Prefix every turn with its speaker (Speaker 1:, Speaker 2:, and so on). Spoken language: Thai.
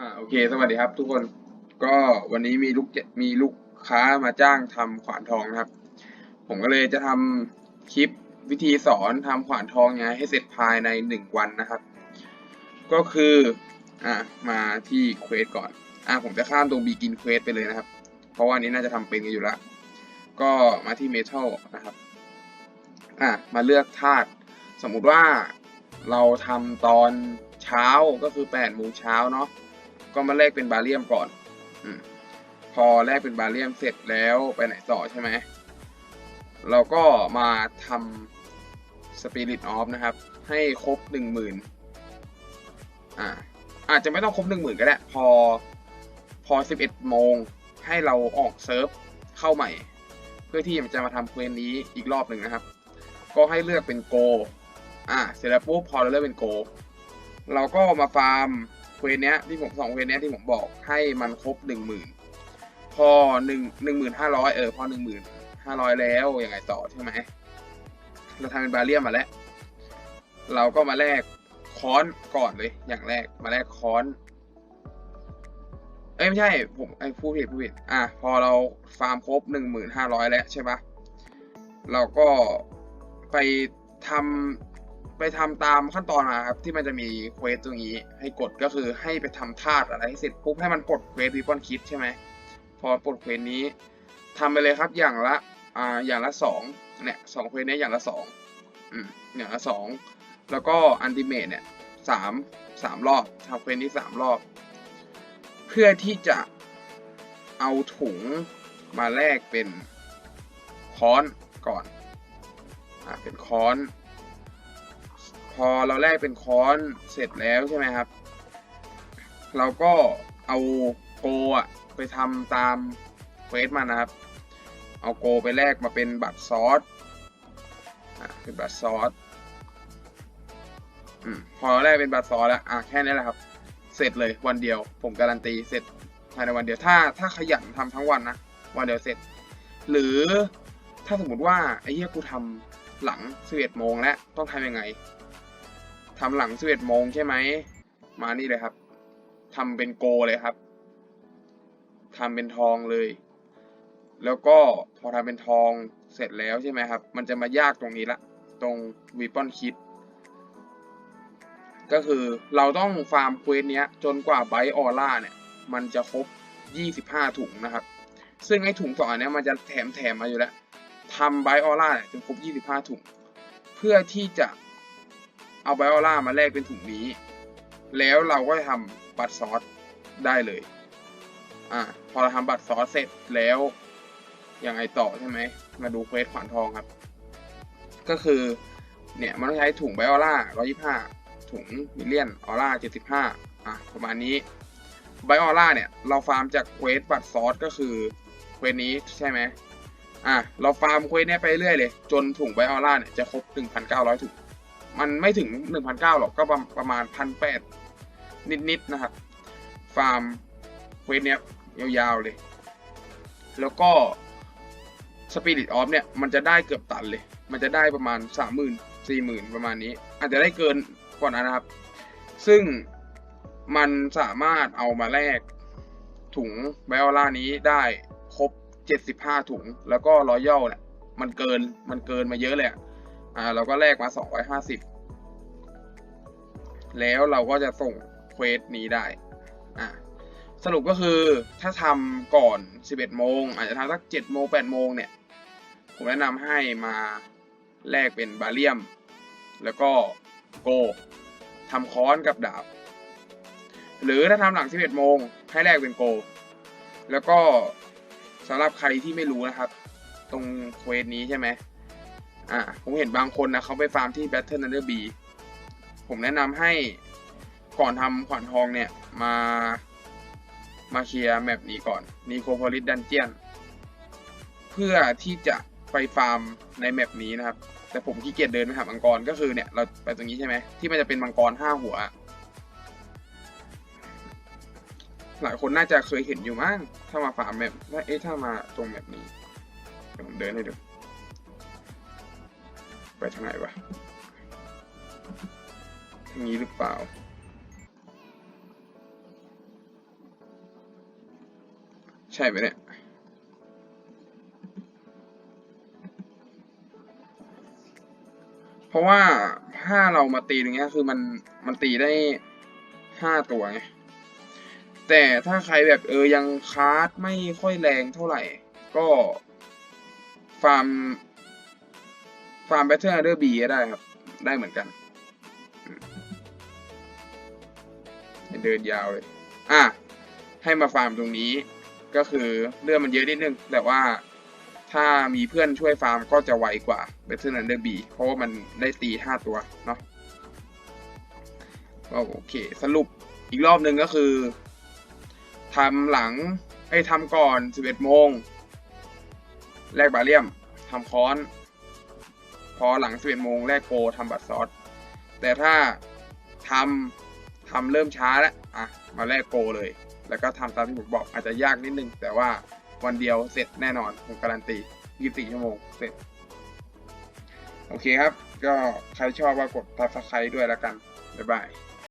Speaker 1: อ่าโอเค สวัสดีครับ ทุกคนก็วันนี้มีลูกมีลูกค้ามาจ้างทำขวานทองนะครับ ผมก็เลยจะทำคลิปวิธีสอนทำขวานทองยังไงให้เสร็จภายในหนึ่งวันนะครับ ก็คืออ่ามาที่เควสก่อนอ่าผมจะข้ามตรงบีกินเควสไปเลยนะครับ เพราะว่านี้น่าจะทำเป็นกันอยู่ล้วก็มาที่เมทัลนะครับอ่ามาเลือกธาตุสมมุติว่าเราทำตอนเช้าก็คือ8โมงเช้าเนาะ ก็มาแลกเป็นบาเรียมก่อนอพอแลกเป็นบาเรียมเสร็จแล้วไปไหนต่อใช่ไหมเราก็มาทำสปิริตออฟนะครับ ให้ครบหนึ่งหมื่นอ่าอาจจะไม่ต้องครบหนึ่งหมื่นก็ได้ พอพอสิบเอ็ดโมงให้เราออกเซิร์ฟเข้าใหม่ เพื่อที่จะมาทำเควสนี้อีกรอบหนึ่งนะครับ ก็ให้เลือกเป็นโก อ่าเสร็จแล้วปุ๊บพอเราเลือกเป็นโก เราก็มาฟาร์ม เควสเนี้ยที่ผมสองเควสเนี้ยที่ผมบอกให้มันครบหนึ่งหมื่นพอหนึ่งหนึ่งหมื่นห้าร้อยเออพอหนึ่งหมื่นห้าร้อยแล้วยังไงต่อใช่ไหมเราทำเป็นบาเรียมมาแล้ว เราก็มาแลกค้อนก่อนเลยอย่างแรกมาแลกค้อน เอ้ยไม่ใช่ผมไอ้ผู้ผิดผู้ผิดอะพอเราฟาร์มครบหนึ่งหมื่นห้าร้อยแล้วใช่ปะเราก็ไปทำ ไปทำตามขั้นตอนมาครับที่มันจะมีเควสตรงนี้ ให้กดก็คือให้ไปทำธาตุอะไรให้เสร็จปุ๊บให้มันปลดเควสวิปอนคิดใช่ไหมพอปลดเควสนี้ทำไปเลยครับอย่างละอ่าอย่างละสองเนี่ยสองเควสเนี้ยอย่างละสองอืมอย่างละสองแล้วก็อันติเมตเนี่ยสามสามรอบทำเควสนี้สามรอบ เพื่อที่จะเอาถุงมาแลกเป็นค้อนก่อนอ่าเป็นค้อน พอเราแลกเป็นค้อนเสร็จแล้วใช่ไหมครับ เราก็เอาโกอะไปทำตามเควสมานะครับ เอาโกไปแลกมาเป็นบัตรซอสเป็นบัตรซอสอพอแลกเป็นบัตรซอสแล้วอะแค่นี้แหละครับ เสร็จเลยวันเดียว ผมการันตีเสร็จภายในวันเดียวถ้าถ้าขยันทำทั้งวันนะวันเดียวเสร็จ หรือถ้าสมมติว่าไอ้เหี้ยกูทำหลัง11โมงแล้วต้องทำยังไง ทำหลัง11โมงใช่ไหม มานี่เลยครับทำเป็นโกเลยครับทำเป็นทองเลย แล้วก็พอทำเป็นทองเสร็จแล้วใช่ไหมครับ มันจะมายากตรงนี้ละ ตรงวีปอนคิด ก็คือเราต้องฟาร์มเควสเนี้ย จนกว่าไบออร่าเนี่ย มันจะครบ 25 ถุงนะครับ ซึ่งไอ้ถุงสองอันเนี้ยมันจะแถมแถมมาอยู่แล้วทำไบออร่าเนี่ยจนครบ 25 ถุง เพื่อที่จะ เอาไบโอล่ามาแลกเป็นถุงนี้ แล้วเราก็จะทำบัตรซอสได้เลย อ่า พอเราทำบัตรซอสเสร็จแล้วยังไงต่อใช่ไหม มาดูเควสขวานทองครับ ก็คือ เนี่ย มันต้องใช้ถุงไบโอล่า125ถุงมิเลียนออร่า75อะ ประมาณนี้ไบโอล่าเนี่ย เราฟาร์มจากเควสบัตรซอสก็คือเควสนี้ใช่ไหมอะ เราฟาร์มเควสเนี้ยไปเรื่อยเลย จนถุงไบโอล่าเนี่ยจะครบ1,900ถุง มันไม่ถึง 1,900หรอกก็ประประมาณ 1,800 นิดๆนะครับ ฟาร์มเวสเนี้ยยาวๆเลย แล้วก็ Spirit of เนี่ย มันจะได้เกือบตันเลย มันจะได้ประมาณ 30,000 40,000 ประมาณนี้ อาจจะได้เกินกว่านั้นนะครับ ซึ่งมันสามารถเอามาแลกถุงไบโอล่านี้ได้ครบ 75 ถุง แล้วก็รอยัลเนี่ยมันเกินมันเกินมาเยอะเลยอะ อ่าเราก็แลกมา 250 แล้วเราก็จะส่งเควสนี้ได้อ่าสรุปก็คือถ้าทำก่อน 11 โมง อาจจะทำสัก 7 โมง 8 โมงเนี่ย ผมแนะนำให้มาแลกเป็นบาเลียม แล้วก็โกทำค้อนกับดาบ หรือถ้าทำหลัง 11 โมง ให้แลกเป็นโก แล้วก็สำหรับใครที่ไม่รู้นะครับ ตรงเควสนี้ใช่ไหม อ่าผมเห็นบางคนนะเขาไปฟาร์มที่ Battle Under B ผมแนะนำให้ก่อนทำขวานทองเนี่ย มามาเคลียร์แมปนี้ก่อน Necropolis Dungeon เพื่อที่จะไปฟาร์มในแมปนี้นะครับ แต่ผมขี้เกียจเดินไปหามังกรก็คือเนี่ยเราไปตรงนี้ใช่ไหมที่มันจะเป็นมังกรห้าหัว หลายคนน่าจะเคยเห็นอยู่มั้งถ้ามาฟาร์มแมปว่าเอ๊ะถ้ามาตรงแมปนี้เดี๋ยวผมเดินให้ดู ไปทางไหนวะทางนี้หรือเปล่า ใช่ไหมเนี่ยเพราะว่าถ้าเรามาตีตรงเนี้ยคือมันมันตีได้ห้าตัวไงแต่ถ้าใครแบบเออยังคาร์ดไม่ค่อยแรงเท่าไหร่ ก็ฟาร์ม ฟาร์มแบทเทิลอันเดอร์บีก็ได้ครับ ได้เหมือนกัน เดินยาวเลย อะ ให้มาฟาร์มตรงนี้ ก็คือเลื่อดมันเยอะนิดนึง แต่ว่าถ้ามีเพื่อนช่วยฟาร์มก็จะไวกว่าเบทเทิลอันเดอร์บีเพราะว่ามันได้ตีห้าตัวเนาะก็โอเค สรุปอีกรอบหนึ่งก็คือทำหลังไอ้ทำก่อน 11 โมง แลกบาเลียมทำค้อน พอหลัง11โมงแรกโกทำบัตรซอสแต่ถ้าทำทำเริ่มช้าแล้วอะมาแลกโกเลย แล้วก็ทำตามที่ผมบอกอาจจะยากนิดนึง แต่ว่าวันเดียวเสร็จแน่นอนผมการันตี 24 ชั่วโมงเสร็จ โอเคครับ ก็ใครชอบก็กดทับสไครด้วยแล้วกัน บ๊ายบาย